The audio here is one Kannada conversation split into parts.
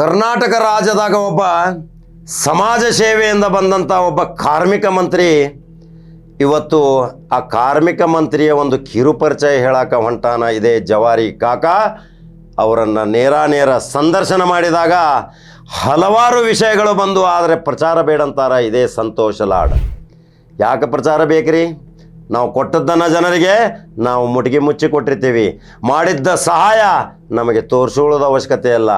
ಕರ್ನಾಟಕ ರಾಜ್ಯದಾಗ ಒಬ್ಬ ಸಮಾಜ ಸೇವೆಯಿಂದ ಬಂದಂಥ ಒಬ್ಬ ಕಾರ್ಮಿಕ ಮಂತ್ರಿ. ಇವತ್ತು ಆ ಕಾರ್ಮಿಕ ಮಂತ್ರಿಯ ಒಂದು ಕಿರುಪರಿಚಯ ಹೇಳಾಕ ಹೊಂಟಾನ ಇದೆ ಜವಾರಿ ಕಾಕ. ಅವರನ್ನು ನೇರ ನೇರ ಸಂದರ್ಶನ ಮಾಡಿದಾಗ ಹಲವಾರು ವಿಷಯಗಳು ಬಂದು, ಆದರೆ ಪ್ರಚಾರ ಬೇಡಂತಾರ ಇದೇ ಸಂತೋಷ ಲಾಡ್. ಯಾಕೆ ಪ್ರಚಾರ ಬೇಕ್ರಿ? ನಾವು ಕೊಟ್ಟದ್ದನ್ನು ಜನರಿಗೆ ನಾವು ಮುಟಿಗೆ ಮುಚ್ಚಿ ಕೊಟ್ಟಿರ್ತೀವಿ. ಮಾಡಿದ್ದ ಸಹಾಯ ನಮಗೆ ತೋರಿಸುವುದ ಅವಶ್ಯಕತೆ ಇಲ್ಲ.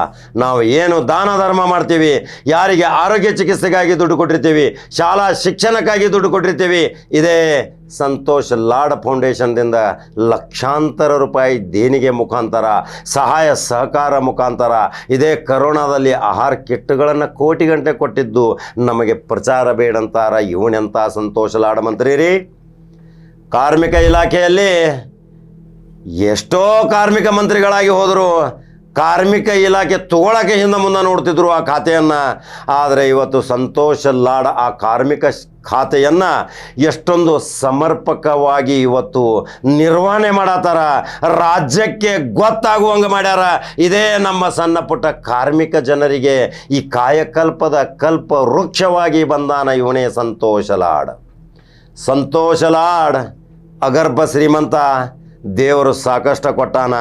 ನಾವು ಏನು ದಾನ ಧರ್ಮ ಮಾಡ್ತೀವಿ, ಯಾರಿಗೆ ಆರೋಗ್ಯ ಚಿಕಿತ್ಸೆಗಾಗಿ ದುಡ್ಡು ಕೊಟ್ಟಿರ್ತೀವಿ, ಶಾಲಾ ಶಿಕ್ಷಣಕ್ಕಾಗಿ ದುಡ್ಡು ಕೊಟ್ಟಿರ್ತೀವಿ, ಇದೇ ಸಂತೋಷ್ ಲಾಡ್ ಫೌಂಡೇಶನ್ದಿಂದ ಲಕ್ಷಾಂತರ ರೂಪಾಯಿ ದೇಣಿಗೆ ಮುಖಾಂತರ, ಸಹಾಯ ಸಹಕಾರ ಮುಖಾಂತರ, ಇದೇ ಕರೋನಾದಲ್ಲಿ ಆಹಾರ ಕಿಟ್ಗಳನ್ನು ಕೋಟಿ ಗಂಟೆ ಕೊಟ್ಟಿದ್ದು ನಮಗೆ ಪ್ರಚಾರ ಬೇಡಂತಾರ ಇವನೆಂಥ ಸಂತೋಷ ಲಾಡ್ ಮಂತ್ರಿ ರೀ ಕಾರ್ಮಿಕ ಇಲಾಖೆಯಲ್ಲಿ ಎಷ್ಟೋ ಕಾರ್ಮಿಕ ಮಂತ್ರಿಗಳಾಗಿ ಹೋದರು. ಕಾರ್ಮಿಕ ಇಲಾಖೆ ತಗೊಳಕ್ಕೆ ಹಿಂದೆ ಮುಂದೆ ನೋಡ್ತಿದ್ರು ಆ ಖಾತೆಯನ್ನು. ಆದರೆ ಇವತ್ತು ಸಂತೋಷ ಲಾಡ್ ಆ ಕಾರ್ಮಿಕ ಖಾತೆಯನ್ನು ಎಷ್ಟೊಂದು ಸಮರ್ಪಕವಾಗಿ ಇವತ್ತು ನಿರ್ವಹಣೆ ಮಾಡತ್ತಾರ. ರಾಜ್ಯಕ್ಕೆ ಗೊತ್ತಾಗುವಂಗೆ ಮಾಡ್ಯಾರ. ಇದೇ ನಮ್ಮ ಸಣ್ಣ ಪುಟ್ಟ ಕಾರ್ಮಿಕ ಜನರಿಗೆ ಈ ಕಾಯಕಲ್ಪದ ಕಲ್ಪ ವೃಕ್ಷವಾಗಿ ಬಂದಾನ ಇವನೇ ಸಂತೋಷ ಲಾಡ್. ಸಂತೋಷ ಲಾಡ್. ಅಗರ್ಭ ಶ್ರೀಮಂತ. ದೇವರು ಸಾಕಷ್ಟು ಕೊಟ್ಟಾನ.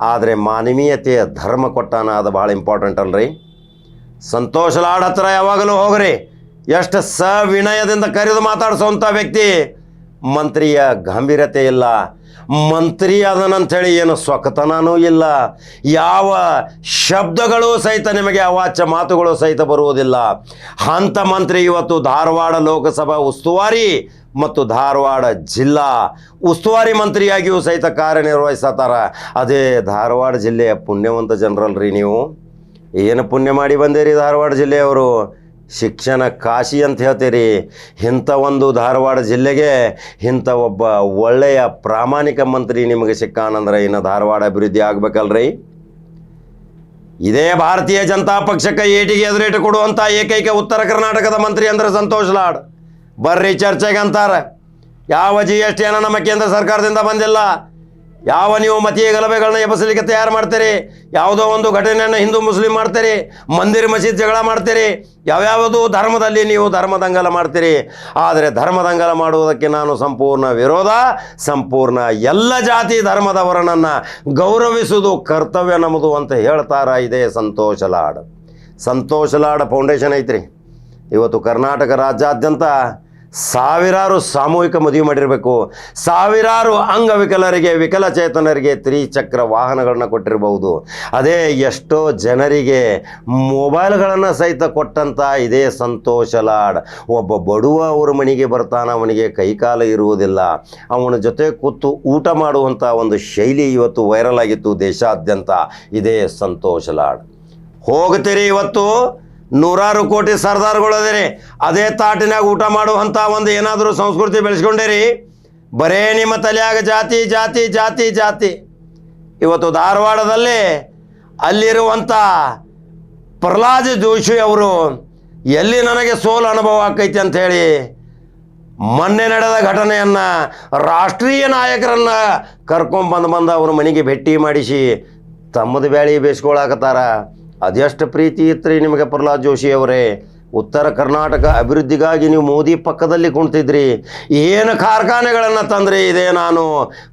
ಆದರೆ ಮಾನವೀಯತೆಯ ಧರ್ಮ ಕೊಟ್ಟಾನ. ಅದು ಭಾಳ ಇಂಪಾರ್ಟೆಂಟ್ ಅಲ್ರಿ. ಸಂತೋಷ ಲಾಡ್ ಹತ್ರ ಯಾವಾಗಲೂ ಹೋಗ್ರಿ. ಎಷ್ಟು ಸವಿನಯದಿಂದ ಕರೆದು ಮಾತಾಡಿಸುವಂಥ ವ್ಯಕ್ತಿ. ಮಂತ್ರಿಯ ಗಂಭೀರತೆ ಇಲ್ಲ. ಮಂತ್ರಿ ಅದನಂಥೇಳಿ ಏನು ಸ್ವಕತನೂ ಇಲ್ಲ. ಯಾವ ಶಬ್ದಗಳು ಸಹಿತ ನಿಮಗೆ ಅವಾಚ್ಯ ಮಾತುಗಳು ಸಹಿತ ಬರುವುದಿಲ್ಲ. ಹಂತ ಮಂತ್ರಿ ಇವತ್ತು ಧಾರವಾಡ ಲೋಕಸಭಾ ಉಸ್ತುವಾರಿ ಮತ್ತು ಧಾರವಾಡ ಜಿಲ್ಲಾ ಉಸ್ತುವಾರಿ ಮಂತ್ರಿಯಾಗಿಯೂ ಸಹಿತ ಕಾರ್ಯನಿರ್ವಹಿಸತ್ತಾರ. ಅದೇ ಧಾರವಾಡ ಜಿಲ್ಲೆಯ ಪುಣ್ಯವಂತ ಜನರಲ್ರಿ ನೀವು. ಏನು ಪುಣ್ಯ ಮಾಡಿ ಬಂದೇರಿ ಧಾರವಾಡ ಜಿಲ್ಲೆಯವರು? ಶಿಕ್ಷಣ ಕಾಶಿ ಅಂತ ಹೇಳ್ತೀರಿ. ಇಂಥ ಒಂದು ಧಾರವಾಡ ಜಿಲ್ಲೆಗೆ ಇಂಥ ಒಬ್ಬ ಒಳ್ಳೆಯ ಪ್ರಾಮಾಣಿಕ ಮಂತ್ರಿ ನಿಮಗೆ ಸಿಕ್ಕಾನಂದ್ರೆ ಇನ್ನು ಧಾರವಾಡ ಅಭಿವೃದ್ಧಿ ಆಗಬೇಕಲ್ರಿ? ಇದೇ ಭಾರತೀಯ ಜನತಾ ಪಕ್ಷಕ್ಕೆ ಏಟಿಗೆ ಎದುರೇಟು ಕೊಡುವಂಥ ಏಕೈಕ ಉತ್ತರ ಕರ್ನಾಟಕದ ಮಂತ್ರಿ ಅಂದರೆ ಸಂತೋಷ್ ಲಾಡ್. ಬರ್ರಿ ಚರ್ಚೆಗೆ ಅಂತಾರೆ. ಯಾವ ಜಿ ಎಸ್ ಟಿಯನ್ನು ನಮ್ಮ ಕೇಂದ್ರ ಸರ್ಕಾರದಿಂದ ಬಂದಿಲ್ಲ. ಯಾವ ನೀವು ಮತೀಯ ಗಲಭೆಗಳನ್ನ ಎಬ್ಬಿಸಲಿಕ್ಕೆ ತಯಾರು ಮಾಡ್ತೀರಿ? ಯಾವುದೋ ಒಂದು ಘಟನೆಯನ್ನು ಹಿಂದೂ ಮುಸ್ಲಿಂ ಮಾಡ್ತೀರಿ? ಮಂದಿರ ಮಸೀದ್ ಜಗಳ ಮಾಡ್ತೀರಿ? ಯಾವ್ಯಾವುದು ಧರ್ಮದಲ್ಲಿ ನೀವು ಧರ್ಮದಂಗಲ ಮಾಡ್ತೀರಿ? ಆದರೆ ಧರ್ಮದಂಗಲ ಮಾಡುವುದಕ್ಕೆ ನಾನು ಸಂಪೂರ್ಣ ವಿರೋಧ. ಸಂಪೂರ್ಣ ಎಲ್ಲ ಜಾತಿ ಧರ್ಮದವರನನ್ನು ಗೌರವಿಸುವುದು ಕರ್ತವ್ಯ ನಮ್ಮದು ಅಂತ ಹೇಳ್ತಾರ. ಇದೆ ಸಂತೋಷ ಲಾಡ್. ಸಂತೋಷ ಲಾಡ್ ಫೌಂಡೇಶನ್ ಐತ್ರಿ. ಇವತ್ತು ಕರ್ನಾಟಕ ರಾಜ್ಯಾದ್ಯಂತ ಸಾವಿರಾರು ಸಾಮೂಹಿಕ ಮದುವೆ ಮಾಡಿರಬೇಕು. ಸಾವಿರಾರು ಅಂಗವಿಕಲರಿಗೆ, ವಿಕಲಚೇತನರಿಗೆ ತ್ರಿಚಕ್ರ ವಾಹನಗಳನ್ನ ಕೊಟ್ಟಿರಬಹುದು. ಅದೇ ಎಷ್ಟೋ ಜನರಿಗೆ ಮೊಬೈಲ್ಗಳನ್ನು ಸಹಿತ ಕೊಟ್ಟಂಥ ಇದೇ ಸಂತೋಷ ಲಾಡ್. ಒಬ್ಬ ಬಡುವ ಅವರ ಮನೆಗೆ ಬರ್ತಾನ, ಅವನಿಗೆ ಕೈಕಾಲ ಇರುವುದಿಲ್ಲ. ಅವನ ಜೊತೆ ಕೂತು ಊಟ ಮಾಡುವಂಥ ಒಂದು ಶೈಲಿ ಇವತ್ತು ವೈರಲ್ ಆಗಿತ್ತು ದೇಶಾದ್ಯಂತ. ಇದೇ ಸಂತೋಷ ಲಾಡ್. ಹೋಗ್ತೀರಿ ಇವತ್ತು? ನೂರಾರು ಕೋಟಿ ಸರ್ದಾರ್ಗಳು ಅದೇ ತಾಟಿನಾಗ ಊಟ ಮಾಡುವಂಥ ಒಂದು ಏನಾದರೂ ಸಂಸ್ಕೃತಿ ಬೆಳೆಸ್ಕೊಂಡೇರಿ, ಬರೇ ನಿಮ್ಮ ತಲೆಯಾಗ ಜಾತಿ ಜಾತಿ ಜಾತಿ ಜಾತಿ. ಇವತ್ತು ಧಾರವಾಡದಲ್ಲಿ ಅಲ್ಲಿರುವಂಥ ಪ್ರಹ್ಲಾದ್ ಜೋಶಿ ಅವರು, ಎಲ್ಲಿ ನನಗೆ ಸೋಲು ಅನುಭವ ಆಕೈತಿ ಹೇಳಿ ಮೊನ್ನೆ ನಡೆದ ಘಟನೆಯನ್ನು ರಾಷ್ಟ್ರೀಯ ನಾಯಕರನ್ನು ಕರ್ಕೊಂಬಂದು ಬಂದು ಅವ್ರ ಮನೆಗೆ ಭೇಟಿ ಮಾಡಿಸಿ ತಮ್ಮದು ಬ್ಯಾಳಿ ಬೇಯಿಸ್ಕೊಳಕತ್ತಾರ. ಅದೆಷ್ಟು ಪ್ರೀತಿ ಇತ್ತು ರೀ ನಿಮಗೆ ಪ್ರಹ್ಲಾದ್ ಜೋಶಿಯವರೇ ಉತ್ತರ ಕರ್ನಾಟಕ ಅಭಿವೃದ್ಧಿಗಾಗಿ ನೀವು ಮೋದಿ ಪಕ್ಕದಲ್ಲಿ ಕುಂತಿದ್ರಿ ಏನು ಕಾರ್ಖಾನೆಗಳನ್ನು ತಂದ್ರಿ ಇದೇ ನಾನು.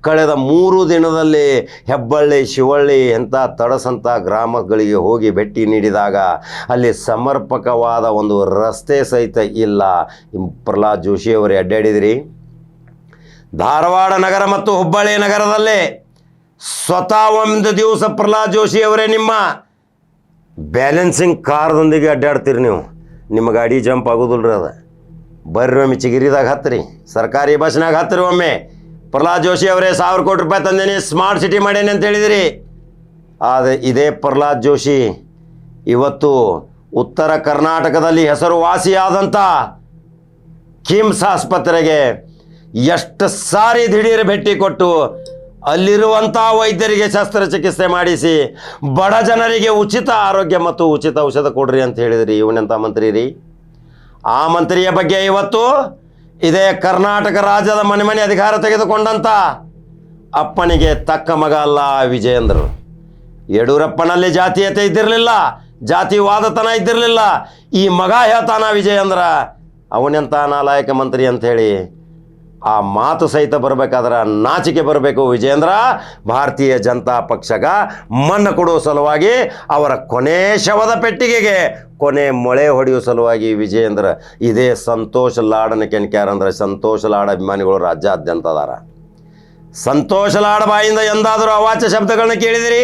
ಕಳೆದ ಮೂರು ದಿನದಲ್ಲಿ ಹೆಬ್ಬಳ್ಳಿ, ಶಿವಳ್ಳಿ ಎಂಥ ತಡಸಂಥ ಗ್ರಾಮಗಳಿಗೆ ಹೋಗಿ ಭೇಟಿ ನೀಡಿದಾಗ ಅಲ್ಲಿ ಸಮರ್ಪಕವಾದ ಒಂದು ರಸ್ತೆ ಸಹಿತ ಇಲ್ಲ. ಪ್ರಹ್ಲಾದ್ ಜೋಶಿಯವರೇ ಅಡ್ಡಾಡಿದ್ರಿ. ಧಾರವಾಡ ನಗರ ಮತ್ತು ಹುಬ್ಬಳ್ಳಿ ನಗರದಲ್ಲಿ ಸ್ವತಃ ಒಂದು ದಿವಸ ಪ್ರಹ್ಲಾದ್ ಜೋಶಿಯವರೇ ನಿಮ್ಮ ಬ್ಯಾಲೆನ್ಸಿಂಗ್ ಕಾರ್ದೊಂದಿಗೆ ಅಡ್ಡಾಡ್ತೀರಿ ನೀವು. ನಿಮ್ಮ ಗಾಡಿ ಜಂಪ್ ಆಗೋದಿಲ್ಲ ರೀ ಅದು. ಬರ್ರಿ ಒಮ್ಮೆ ಚಿಗಿರಿದಾಗ ಹತ್ತಿರಿ ಸರ್ಕಾರಿ ಬಸ್ನಾಗ ಹತ್ತಿರಿ ಒಮ್ಮೆ. ಪ್ರಹ್ಲಾದ್ ಜೋಶಿ ಅವರೇ ಸಾವಿರ ಕೋಟಿ ರೂಪಾಯಿ ತಂದೇನಿ ಸ್ಮಾರ್ಟ್ ಸಿಟಿ ಮಾಡೇನಿ ಅಂತ ಹೇಳಿದಿರಿ. ಆದರೆ ಇದೇ ಪ್ರಹ್ಲಾದ್ ಜೋಶಿ ಇವತ್ತು ಉತ್ತರ ಕರ್ನಾಟಕದಲ್ಲಿ ಹೆಸರುವಾಸಿಯಾದಂಥ ಕಿಮ್ಸ್ ಆಸ್ಪತ್ರೆಗೆ ಎಷ್ಟು ಸಾರಿ ದಿಢೀರ್ ಭೇಟಿ ಕೊಟ್ಟು ಅಲ್ಲಿರುವಂಥ ವೈದ್ಯರಿಗೆ ಶಸ್ತ್ರಚಿಕಿತ್ಸೆ ಮಾಡಿಸಿ ಬಡ ಜನರಿಗೆ ಉಚಿತ ಆರೋಗ್ಯ ಮತ್ತು ಉಚಿತ ಔಷಧ ಕೊಡ್ರಿ ಅಂತ ಹೇಳಿದ್ರಿ ಇವನೆಂಥ ಮಂತ್ರಿ ರೀ. ಆ ಮಂತ್ರಿಯ ಬಗ್ಗೆ ಇವತ್ತು ಇದೇ ಕರ್ನಾಟಕ ರಾಜ್ಯದ ಮನೆ ಮನೆ ಅಧಿಕಾರ ತೆಗೆದುಕೊಂಡಂಥ ಅಪ್ಪನಿಗೆ ತಕ್ಕ ಮಗ ಅಲ್ಲ ವಿಜಯೇಂದ್ರ ಯಡಿಯೂರಪ್ಪನಲ್ಲಿ ಜಾತೀಯತೆ ಇದ್ದಿರಲಿಲ್ಲ, ಜಾತಿವಾದತನ ಇದ್ದಿರಲಿಲ್ಲ, ಈ ಮಗ ಹೇಳ್ತಾನ ವಿಜಯೇಂದ್ರ ಅವನೆಂತ ನಾಲಾಯಕ ಮಂತ್ರಿ ಅಂಥೇಳಿ ಆ ಮಾತು ಸಹಿತ ಬರಬೇಕಾದ್ರೆ ನಾಚಿಕೆ ಬರಬೇಕು ವಿಜೇಂದ್ರ ಭಾರತೀಯ ಜನತಾ ಪಕ್ಷಗ ಮಣ್ಣು ಕೊಡುವ ಸಲುವಾಗಿ ಅವರ ಕೊನೆ ಶವದ ಪೆಟ್ಟಿಗೆಗೆ ಕೊನೆ ಮೊಳೆ ಹೊಡೆಯುವ ಸಲುವಾಗಿ ವಿಜೇಂದ್ರ ಇದೇ ಸಂತೋಷ್ ಲಾಡನ ಕೆಣಕ್ಯಾರ ಅಂದರೆ ಸಂತೋಷ್ ಲಾಡ ಅಭಿಮಾನಿಗಳು ರಾಜ್ಯಾದ್ಯಂತ ಅದಾರ. ಸಂತೋಷ ಲಾಡ ಬಾಯಿಂದ ಎಂದಾದರೂ ಅವಾಚ್ಯ ಶಬ್ದಗಳನ್ನ ಕೇಳಿದಿರಿ?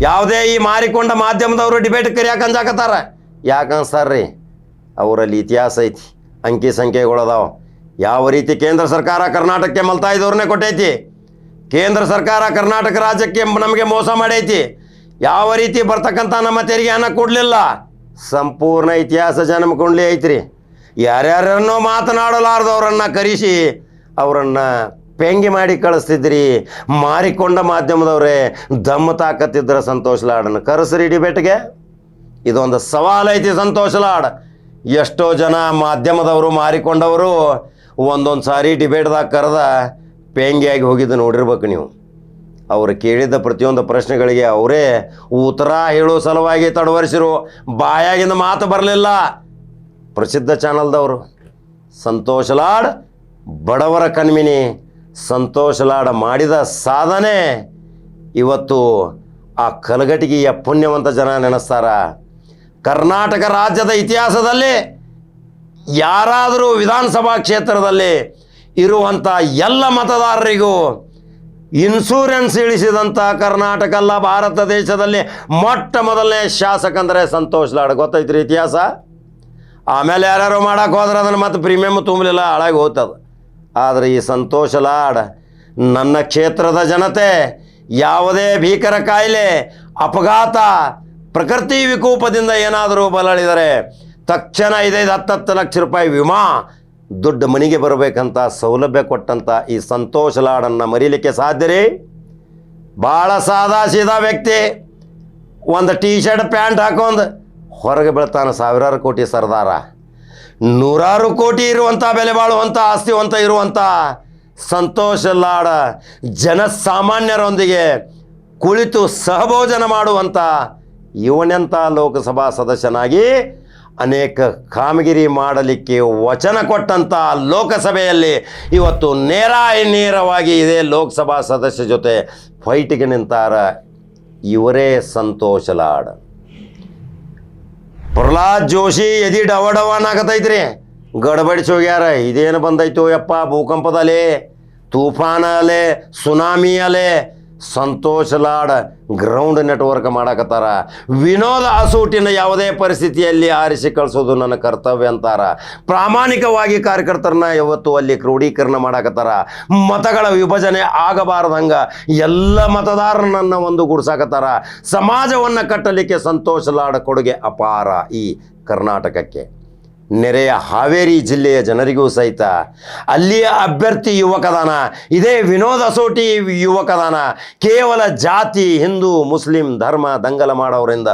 ಯಾವುದೇ ಈ ಮಾರಿಕೊಂಡ ಮಾಧ್ಯಮದವರು ಡಿಬೇಟ್ ಕರಿಯಾಕ ಅಂಜಾಕತ್ತಾರ ಸರ್ರಿ? ಅವರಲ್ಲಿ ಇತಿಹಾಸ ಐತಿ, ಅಂಕಿ ಸಂಖ್ಯೆಗಳದಾವ ಯಾವ ರೀತಿ ಕೇಂದ್ರ ಸರ್ಕಾರ ಕರ್ನಾಟಕಕ್ಕೆ ಮಲ್ತಾ ಇದ್ದವ್ರನ್ನೇ ಕೊಟ್ಟೈತಿ? ಕೇಂದ್ರ ಸರ್ಕಾರ ಕರ್ನಾಟಕ ರಾಜ್ಯಕ್ಕೆ ನಮಗೆ ಮೋಸ ಮಾಡೈತಿ. ಯಾವ ರೀತಿ ಬರ್ತಕ್ಕಂಥ ನಮ್ಮ ತೆರಿಗೆ ಹಣ ಕೊಡಲಿಲ್ಲ? ಸಂಪೂರ್ಣ ಇತಿಹಾಸ ಜನ್ಮಕೊಂಡ್ಲಿ ಐತ್ರಿ. ಯಾರ್ಯಾರನ್ನೋ ಮಾತನಾಡಲಾರ್ದವ್ರನ್ನ ಕರೆಸಿ ಅವರನ್ನು ಪೆಂಗಿ ಮಾಡಿ ಕಳಿಸ್ತಿದ್ರಿ. ಮಾರಿಕೊಂಡ ಮಾಧ್ಯಮದವರೇ ದಮ್ಮು ತಾಕತ್ತಿದ್ರೆ ಸಂತೋಷ್ ಲಾಡನ್ನು ಕರೆಸ್ರಿ ಡಿಬೇಟ್ಗೆ ಇದೊಂದು ಸವಾಲೈತಿ ಸಂತೋಷ ಲಾಡ್. ಎಷ್ಟೋ ಜನ ಮಾಧ್ಯಮದವರು ಮಾರಿಕೊಂಡವರು ಒಂದೊಂದು ಸಾರಿ ಡಿಬೇಟ್ದಾಗ ಕರೆದ ಪೇಂಗಿಯಾಗಿ ಹೋಗಿದ್ದು ನೋಡಿರ್ಬೇಕು ನೀವು. ಅವರು ಕೇಳಿದ ಪ್ರತಿಯೊಂದು ಪ್ರಶ್ನೆಗಳಿಗೆ ಅವರೇ ಉತ್ತರ ಹೇಳೋ ಸಲುವಾಗಿ ತಡವರಿಸಿರು. ಬಾಯಾಗಿಂದ ಮಾತು ಬರಲಿಲ್ಲ. ಪ್ರಸಿದ್ಧ ಚಾನಲ್ದವರು ಸಂತೋಷ್ ಲಾಡ್, ಬಡವರ ಕಣ್ಮಿನಿ ಸಂತೋಷ ಲಾಡ್ ಮಾಡಿದ ಸಾಧನೆ. ಇವತ್ತು ಆ ಕಲಗಟಿಗೆಯ ಪುಣ್ಯವಂತ ಜನ ನೆನೆಸ್ತಾರ. ಕರ್ನಾಟಕ ರಾಜ್ಯದ ಇತಿಹಾಸದಲ್ಲಿ ಯಾರಾದರೂ ವಿಧಾನಸಭಾ ಕ್ಷೇತ್ರದಲ್ಲಿ ಇರುವಂಥ ಎಲ್ಲ ಮತದಾರರಿಗೂ ಇನ್ಸೂರೆನ್ಸ್ ಇಳಿಸಿದಂಥ ಕರ್ನಾಟಕ ಅಲ್ಲ, ಭಾರತ ದೇಶದಲ್ಲಿ ಮೊಟ್ಟ ಮೊದಲನೇ ಶಾಸಕ ಅಂದರೆ ಸಂತೋಷ್ ಲಾಡ್. ಗೊತ್ತೈತ್ರಿ ಇತಿಹಾಸ? ಆಮೇಲೆ ಯಾರ್ಯಾರು ಮಾಡೋಕೆ ಹೋದ್ರೆ ಅದನ್ನು ಮತ್ತೆ ಪ್ರೀಮಿಯಮ್ ತುಂಬಲಿಲ್ಲ, ಹಾಳಾಗಿ ಹೋಗ್ತದೆ. ಆದರೆ ಈ ಸಂತೋಷ ಲಾಡ್, ನನ್ನ ಕ್ಷೇತ್ರದ ಜನತೆ, ಯಾವುದೇ ಭೀಕರ ಕಾಯಿಲೆ, ಅಪಘಾತ, ಪ್ರಕೃತಿ ವಿಕೋಪದಿಂದ ಏನಾದರೂ ಬಲಳಿದರೆ ತಕ್ಷಣ ಐದೈದು ಹತ್ತತ್ತು ಲಕ್ಷ ರೂಪಾಯಿ ವಿಮಾ. ದುಡ್ಡು ಮನೆಗೆ ಬರಬೇಕಂತ ಸೌಲಭ್ಯ ಕೊಟ್ಟಂಥ ಈ ಸಂತೋಷ ಲಾಡನ್ನು ಮರೀಲಿಕ್ಕೆ ಸಾಧ್ಯ ರೀ? ಭಾಳ ಸಾದಾ ಸೀದಾ ವ್ಯಕ್ತಿ. ಒಂದು ಟೀ ಶರ್ಟ್ ಪ್ಯಾಂಟ್ ಹಾಕೊಂಡು ಹೊರಗೆ ಬೀಳ್ತಾನೆ ಸಾವಿರಾರು ಕೋಟಿ ಸರ್ದಾರ. ನೂರಾರು ಕೋಟಿ ಇರುವಂಥ ಬೆಲೆ ಬಾಳುವಂಥ ಆಸ್ತಿವಂತ ಇರುವಂಥ ಸಂತೋಷ ಲಾಡ ಜನಸಾಮಾನ್ಯರೊಂದಿಗೆ ಕುಳಿತು ಸಹಭೋಜನ ಮಾಡುವಂಥ ಇವನೆಂಥ ಲೋಕಸಭಾ ಸದಸ್ಯನಾಗಿ ಅನೇಕ ಕಾಮಗಿರಿ ಮಾಡಲಿಕ್ಕೆ ವಚನ ಕೊಟ್ಟಂಥ ಲೋಕಸಭೆಯಲ್ಲಿ ಇವತ್ತು ನೇರ ನೇರವಾಗಿ ಇದೇ ಲೋಕಸಭಾ ಸದಸ್ಯ ಜೊತೆ ಫೈಟಿಗೆ ನಿಂತಾರ ಇವರೇ ಸಂತೋಷ ಲಾಡ್. ಪ್ರಹ್ಲಾದ್ ಜೋಶಿ ಎದಿ ಡವ ಡವ ಅನ್ನಕತೈತ್ರಿ ಗಡಬಡಿಸಿ ಹೋಗ್ಯಾರ, ಇದೇನು ಬಂದೈತು ಯಪ್ಪ ಭೂಕಂಪದಲ್ಲಿ ತೂಫಾನ ಅಲೆ, ಸುನಾಮಿ ಅಲೆ ಸಂತೋಷ ಲಾಡ್ ಗ್ರೌಂಡ್ ನೆಟ್ವರ್ಕ್ ಮಾಡಕತ್ತಾರ. ವಿನೋದ ಹಸೂಟಿನ ಯಾವುದೇ ಪರಿಸ್ಥಿತಿಯಲ್ಲಿ ಆರಿಸಿ ಕಳಿಸೋದು ನನ್ನ ಕರ್ತವ್ಯ ಅಂತಾರ. ಪ್ರಾಮಾಣಿಕವಾಗಿ ಕಾರ್ಯಕರ್ತರನ್ನ ಯಾವತ್ತು ಅಲ್ಲಿ ಕ್ರೋಢೀಕರಣ ಮಾಡಕತ್ತಾರ. ಮತಗಳ ವಿಭಜನೆ ಆಗಬಾರದಂಗ ಎಲ್ಲ ಮತದಾರರನ್ನ ಒಂದು ಗುಡ್ಸಾಕತ್ತಾರ. ಸಮಾಜವನ್ನು ಕಟ್ಟಲಿಕ್ಕೆ ಸಂತೋಷ ಲಾಡ್ ಕೊಡುಗೆ ಅಪಾರ ಈ ಕರ್ನಾಟಕಕ್ಕೆ. ನೆರೆಯ ಹಾವೇರಿ ಜಿಲ್ಲೆಯ ಜನರಿಗೂ ಸಹಿತ ಅಲ್ಲಿಯ ಅಭ್ಯರ್ಥಿ ಯುವಕದಾನ, ಇದೇ ವಿನೋದ ಸೋಟಿ ಯುವಕದಾನ, ಕೇವಲ ಜಾತಿ, ಹಿಂದೂ, ಮುಸ್ಲಿಂ, ಧರ್ಮ, ದಂಗಲ ಮಾಡೋರಿಂದ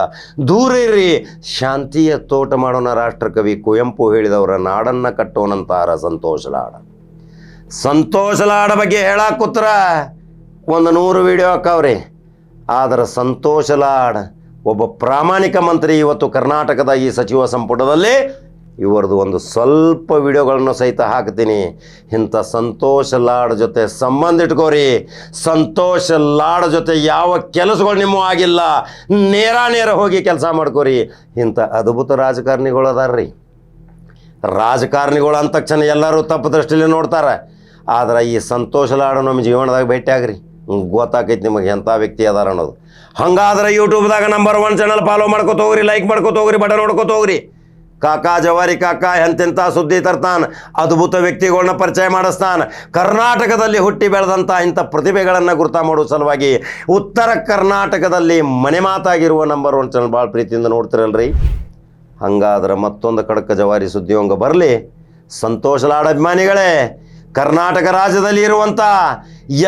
ದೂರ ಇರ್ರಿ. ಶಾಂತಿಯ ತೋಟ ಮಾಡೋಣ ರಾಷ್ಟ್ರಕವಿ ಕುವೆಂಪು ಹೇಳಿದವರ ನಾಡನ್ನು ಕಟ್ಟೋನಂತಾರ ಸಂತೋಷ ಲಾಡ. ಲಾಡ ಬಗ್ಗೆ ಹೇಳಕ್ಕೆ ಕೂತ್ರ ಒಂದು ನೂರು ವಿಡಿಯೋ ಹಾಕವ್ರಿ. ಆದರೆ ಸಂತೋಷಲಾಡ ಒಬ್ಬ ಪ್ರಾಮಾಣಿಕ ಮಂತ್ರಿ ಇವತ್ತು ಕರ್ನಾಟಕದ ಈ ಸಚಿವ ಸಂಪುಟದಲ್ಲಿ ಇವರದು ಒಂದು ಸ್ವಲ್ಪ ವಿಡಿಯೋಗಳನ್ನು ಸಹಿತ ಹಾಕ್ತೀನಿ. ಇಂಥ ಸಂತೋಷ ಲಾಡ್ ಜೊತೆ ಸಂಬಂಧ ಇಟ್ಕೋರಿ. ಸಂತೋಷ ಲಾಡ್ ಜೊತೆ ಯಾವ ಕೆಲಸಗಳು ನಿಮ್ಮ ಆಗಿಲ್ಲ. ನೇರ ನೇರ ಹೋಗಿ ಕೆಲಸ ಮಾಡ್ಕೋರಿ. ಇಂಥ ಅದ್ಭುತ ರಾಜಕಾರಣಿಗಳು ಅದಾರ್ರಿ. ರಾಜಕಾರಣಿಗಳು ಅಂದ ತಕ್ಷಣ ಎಲ್ಲರೂ ತಪ್ಪು ದೃಷ್ಟಿಲಿ ನೋಡ್ತಾರೆ. ಆದ್ರೆ ಈ ಸಂತೋಷ ಲಾಡು ನಮ್ಮ ಜೀವನದಾಗ ಆಗ್ರಿ. ಗೊತ್ತಾಕೈತಿ ನಿಮಗೆ ಎಂಥ ವ್ಯಕ್ತಿ ಅದಾರ ಅನ್ನೋದು. ಹಂಗಾದ್ರೆ ಯೂಟ್ಯೂಬ್ದಾಗ ನಂಬರ್ ಒನ್ ಚಾನಲ್ ಫಾಲೋ ಮಾಡ್ಕೊತ ಹೋಗ್ರಿ ಲೈಕ್ ಮಾಡ್ಕೊತ ಹೋಗ್ರಿ, ಬಟನ್ ನೋಡ್ಕೊತ ಹೋಗ್ರಿ. ಕಾಕಾ ಜವಾರಿ ಕಾಕಾ ಎಂತೆಂಥ ಸುದ್ದಿ ತರ್ತಾನ? ಅದ್ಭುತ ವ್ಯಕ್ತಿಗಳನ್ನ ಪರಿಚಯ ಮಾಡಿಸ್ತಾನ. ಕರ್ನಾಟಕದಲ್ಲಿ ಹುಟ್ಟಿ ಬೆಳೆದಂಥ ಇಂಥ ಪ್ರತಿಭೆಗಳನ್ನು ಗುರುತ ಮಾಡುವ ಸಲುವಾಗಿ ಉತ್ತರ ಕರ್ನಾಟಕದಲ್ಲಿ ಮನೆ ಮಾತಾಗಿರುವ ನಂಬರ್ ಒನ್ ಚಾನಲ್ ಭಾಳ ಪ್ರೀತಿಯಿಂದ ನೋಡ್ತಿರಲ್ರಿ. ಹಂಗಾದ್ರೆ ಮತ್ತೊಂದು ಕಡಕ ಜವಾರಿ ಸುದ್ದಿಯೊಂಗ ಬರಲಿ. ಸಂತೋಷ ಲಾಡ ಅಭಿಮಾನಿಗಳೇ ಕರ್ನಾಟಕ ರಾಜ್ಯದಲ್ಲಿ ಇರುವಂಥ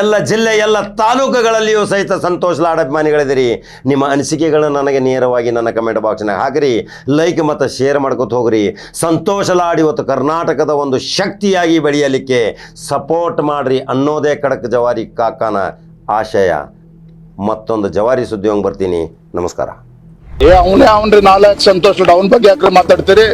ಎಲ್ಲ ಜಿಲ್ಲೆ ಎಲ್ಲ ತಾಲೂಕುಗಳಲ್ಲಿಯೂ ಸಹಿತ ಸಂತೋಷ ಲಾಡ ಅಭಿಮಾನಿಗಳಿದ್ದೀರಿ. ನಿಮ್ಮ ಅನಿಸಿಕೆಗಳನ್ನು ನನಗೆ ನೇರವಾಗಿ ನನ್ನ ಕಮೆಂಟ್ ಬಾಕ್ಸ್ನಾಗ ಹಾಕಿರಿ. ಲೈಕ್ ಮತ್ತು ಶೇರ್ ಮಾಡ್ಕೊತ ಹೋಗ್ರಿ. ಸಂತೋಷ ಲಾಡ್ ಇವತ್ತು ಕರ್ನಾಟಕದ ಒಂದು ಶಕ್ತಿಯಾಗಿ ಬೆಳೆಯಲಿಕ್ಕೆ ಸಪೋರ್ಟ್ ಮಾಡ್ರಿ ಅನ್ನೋದೇ ಕಡಕ್ ಜವಾರಿ ಕಾಕನ ಆಶಯ. ಮತ್ತೊಂದು ಜವಾರಿ ಸುದ್ದಿಯೊಂಗೆ ಬರ್ತೀನಿ. ನಮಸ್ಕಾರ. ಏ ಅವನೇ ಅವನ್ರಿ ನಾಲ್ಕು ಸಂತೋಷ್ ಅವನ ಬಗ್ಗೆ ಯಾಕ್ರಿ ಮಾತಾಡ್ತೀರಿ?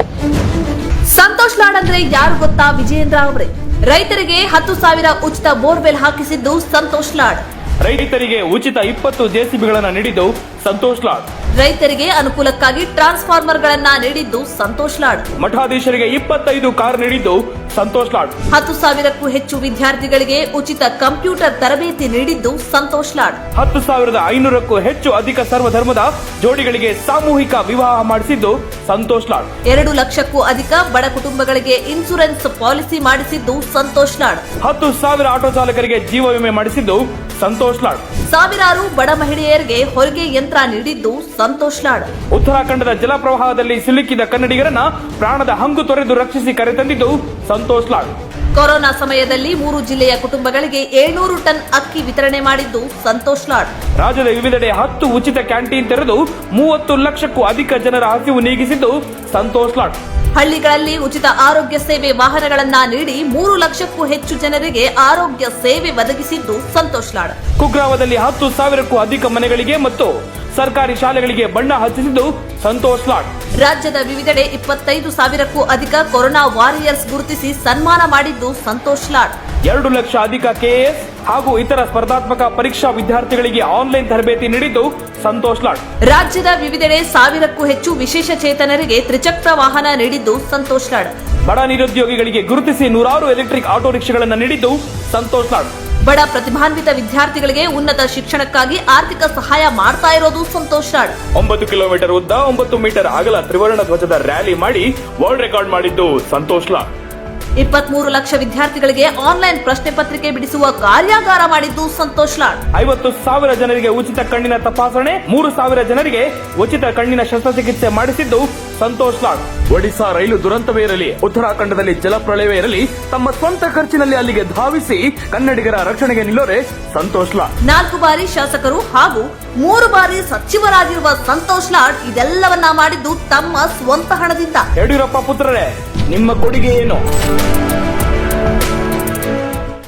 ಸಂತೋಷ್ ಲಾಡ್ ಅಂದ್ರೆ ಯಾರು ಗೊತ್ತಾ? ವಿಜಯೇಂದ್ರ ಅವರೇ. ರೈತರಿಗೆ ಹತ್ತು ಸಾವಿರ ಉಚಿತ ಬೋರ್ವೆಲ್ ಹಾಕಿಸಿದ್ದು ಸಂತೋಷ್ ಲಾಡ್. ರೈತರಿಗೆ ಉಚಿತ ಇಪ್ಪತ್ತು ಜೆಸಿಬಿಗಳನ್ನು ನೀಡಿದ್ದು ಸಂತೋಷ್ ಲಾಡ್. ರೈತರಿಗೆ ಅನುಕೂಲಕ್ಕಾಗಿ ಟ್ರಾನ್ಸ್ಫಾರ್ಮರ್ ಗಳನ್ನ ನೀಡಿದ್ದು ಸಂತೋಷ್ ಲಾಡ್. ಮಠಾಧೀಶರಿಗೆ ಇಪ್ಪತ್ತೈದು ಕಾರ್ ನೀಡಿದ್ದು ಸಂತೋಷ್ ಲಾಡ್. ಹತ್ತು ಸಾವಿರಕ್ಕೂ ಹೆಚ್ಚು ವಿದ್ಯಾರ್ಥಿಗಳಿಗೆ ಉಚಿತ ಕಂಪ್ಯೂಟರ್ ತರಬೇತಿ ನೀಡಿದ್ದು ಸಂತೋಷ್ ಲಾಡ್. ಹತ್ತು ಸಾವಿರದ ಐನೂರಕ್ಕೂ ಹೆಚ್ಚು ಅಧಿಕ ಸರ್ವಧರ್ಮದ ಜೋಡಿಗಳಿಗೆ ಸಾಮೂಹಿಕ ವಿವಾಹ ಮಾಡಿಸಿದ್ದು ಸಂತೋಷ್ ಲಾಡ್. ಎರಡು ಲಕ್ಷಕ್ಕೂ ಅಧಿಕ ಬಡ ಕುಟುಂಬಗಳಿಗೆ ಇನ್ಸೂರೆನ್ಸ್ ಪಾಲಿಸಿ ಮಾಡಿಸಿದ್ದು ಸಂತೋಷ್ ಲಾಡ್. ಹತ್ತು ಸಾವಿರ ಆಟೋ ಚಾಲಕರಿಗೆ ಜೀವ ವಿಮೆ ಮಾಡಿಸಿದ್ದು ಸಂತೋಷ್ ಲಾಡ್. ಸಾವಿರಾರು ಬಡ ಮಹಿಳೆಯರಿಗೆ ಹೊರಗೆ ಯಂತ್ರ ನೀಡಿದ್ದು ಸಂತೋಷ್ ಲಾಡ್. ಉತ್ತರಾಖಂಡದ ಜಲಪ್ರವಾಹದಲ್ಲಿ ಸಿಲುಕಿದ ಕನ್ನಡಿಗರನ್ನ ಪ್ರಾಣದ ಹಂಗು ತೊರೆದು ರಕ್ಷಿಸಿ ಕರೆತಂದಿದ್ದು ಸಂತೋಷ್ ಲಾಡ್. ಕೊರೋನಾ ಸಮಯದಲ್ಲಿ ಮೂರು ಜಿಲ್ಲೆಯ ಕುಟುಂಬಗಳಿಗೆ ಏಳ್ನೂರು ಟನ್ ಅಕ್ಕಿ ವಿತರಣೆ ಮಾಡಿದ್ದು ಸಂತೋಷ್ ಲಾಡ್. ರಾಜ್ಯದ ವಿವಿಧೆಡೆ ಹತ್ತು ಉಚಿತ ಕ್ಯಾಂಟೀನ್ ತೆರೆದು ಮೂವತ್ತು ಲಕ್ಷಕ್ಕೂ ಅಧಿಕ ಜನರ ಹಸಿವು ನೀಗಿಸಿದ್ದು ಸಂತೋಷ್ ಲಾಡ್. ಹಳ್ಳಿಗಳಲ್ಲಿ ಉಚಿತ ಆರೋಗ್ಯ ಸೇವೆ ವಾಹನಗಳನ್ನ ನೀಡಿ ಮೂರು ಲಕ್ಷಕ್ಕೂ ಹೆಚ್ಚು ಜನರಿಗೆ ಆರೋಗ್ಯ ಸೇವೆ ಒದಗಿಸಿದ್ದು ಸಂತೋಷ್ ಲಾಡ್. ಕುಗ್ರಾಮದಲ್ಲಿ ಹತ್ತು ಸಾವಿರಕ್ಕೂ ಅಧಿಕ ಮನೆಗಳಿಗೆ ಮತ್ತು ಸರ್ಕಾರಿ ಶಾಲೆಗಳಿಗೆ ಬಣ್ಣ ಹಚ್ಚಿಸಿದ್ದು ಸಂತೋಷ್ ಲಾಡ್. ರಾಜ್ಯದ ವಿವಿಧೆಡೆ ಇಪ್ಪತ್ತೈದು ಸಾವಿರಕ್ಕೂ ಅಧಿಕ ಕೊರೋನಾ ವಾರಿಯರ್ಸ್ ಗುರುತಿಸಿ ಸನ್ಮಾನ ಮಾಡಿದ್ದು ಸಂತೋಷ್ ಲಾಡ್. ಎರಡು ಲಕ್ಷ ಅಧಿಕ ಕೆಎಸ್ ಹಾಗೂ ಇತರ ಸ್ಪರ್ಧಾತ್ಮಕ ಪರೀಕ್ಷಾ ವಿದ್ಯಾರ್ಥಿಗಳಿಗೆ ಆನ್ಲೈನ್ ತರಬೇತಿ ನೀಡಿದ್ದು ಸಂತೋಷ್ ಲಾಡ್. ರಾಜ್ಯದ ವಿವಿಧೆಡೆ ಸಾವಿರಕ್ಕೂ ಹೆಚ್ಚು ವಿಶೇಷ ಚೇತನರಿಗೆ ತ್ರಿಚಕ್ರ ವಾಹನ ನೀಡಿದ್ದು ಸಂತೋಷ್ ಲಾಡ್. ಬಡ ನಿರುದ್ಯೋಗಿಗಳಿಗೆ ಗುರುತಿಸಿ ನೂರಾರು ಎಲೆಕ್ಟ್ರಿಕ್ ಆಟೋ ರಿಕ್ಷಾಗಳನ್ನು ನೀಡಿದ್ದು ಸಂತೋಷ್ ಲಾಡ್. ಬಡ ಪ್ರತಿಭಾನ್ವಿತ ವಿದ್ಯಾರ್ಥಿಗಳಿಗೆ ಉನ್ನತ ಶಿಕ್ಷಣಕ್ಕಾಗಿ ಆರ್ಥಿಕ ಸಹಾಯ ಮಾಡ್ತಾ ಇರೋದು ಸಂತೋಷ್ ರಾಡ್. ಒಂಬತ್ತು ಕಿಲೋಮೀಟರ್ ಉದ್ದ ಒಂಬತ್ತು ಮೀಟರ್ ಅಗಲ ತ್ರಿವರ್ಣ ಧ್ವಜದ ರ್ಯಾಲಿ ಮಾಡಿ ವರ್ಲ್ಡ್ ರೆಕಾರ್ಡ್ ಮಾಡಿದ್ದು ಸಂತೋಷ್ ಲಾಡ್. ಇಪ್ಪತ್ಮೂರು ಲಕ್ಷ ವಿದ್ಯಾರ್ಥಿಗಳಿಗೆ ಆನ್ಲೈನ್ ಪ್ರಶ್ನೆ ಪತ್ರಿಕೆ ಬಿಡಿಸುವ ಕಾರ್ಯಾಗಾರ ಮಾಡಿದ್ದು ಸಂತೋಷ್ ಲಾಡ್. ಐವತ್ತು ಸಾವಿರ ಜನರಿಗೆ ಉಚಿತ ಕಣ್ಣಿನ ತಪಾಸಣೆ ಮೂರು ಸಾವಿರ ಜನರಿಗೆ ಉಚಿತ ಕಣ್ಣಿನ ಶಸ್ತ್ರಚಿಕಿತ್ಸೆ ಮಾಡಿಸಿದ್ದು ಸಂತೋಷ್ ಲಾಡ್. ಒಡಿಶಾ ರೈಲು ದುರಂತವೇ ಇರಲಿ ಉತ್ತರಾಖಂಡದಲ್ಲಿ ಜಲಪ್ರಳಯವೇ ಇರಲಿ ತಮ್ಮ ಸ್ವಂತ ಖರ್ಚಿನಲ್ಲಿ ಅಲ್ಲಿಗೆ ಧಾವಿಸಿ ಕನ್ನಡಿಗರ ರಕ್ಷಣೆಗೆ ನಿಲ್ಲೋರೆ ಸಂತೋಷ್ ಲಾಡ್. ನಾಲ್ಕು ಬಾರಿ ಶಾಸಕರು ಹಾಗೂ ಮೂರು ಬಾರಿ ಸಚಿವರಾಗಿರುವ ಸಂತೋಷ್ ಲಾಡ್ ಇದೆಲ್ಲವನ್ನ ಮಾಡಿದ್ದು ತಮ್ಮ ಸ್ವಂತ ಹಣದಿಂದ. ಯಡಿಯೂರಪ್ಪ ಪುತ್ರರೇ ನಿಮ್ಮ ಕೊಡುಗೆ ಏನು?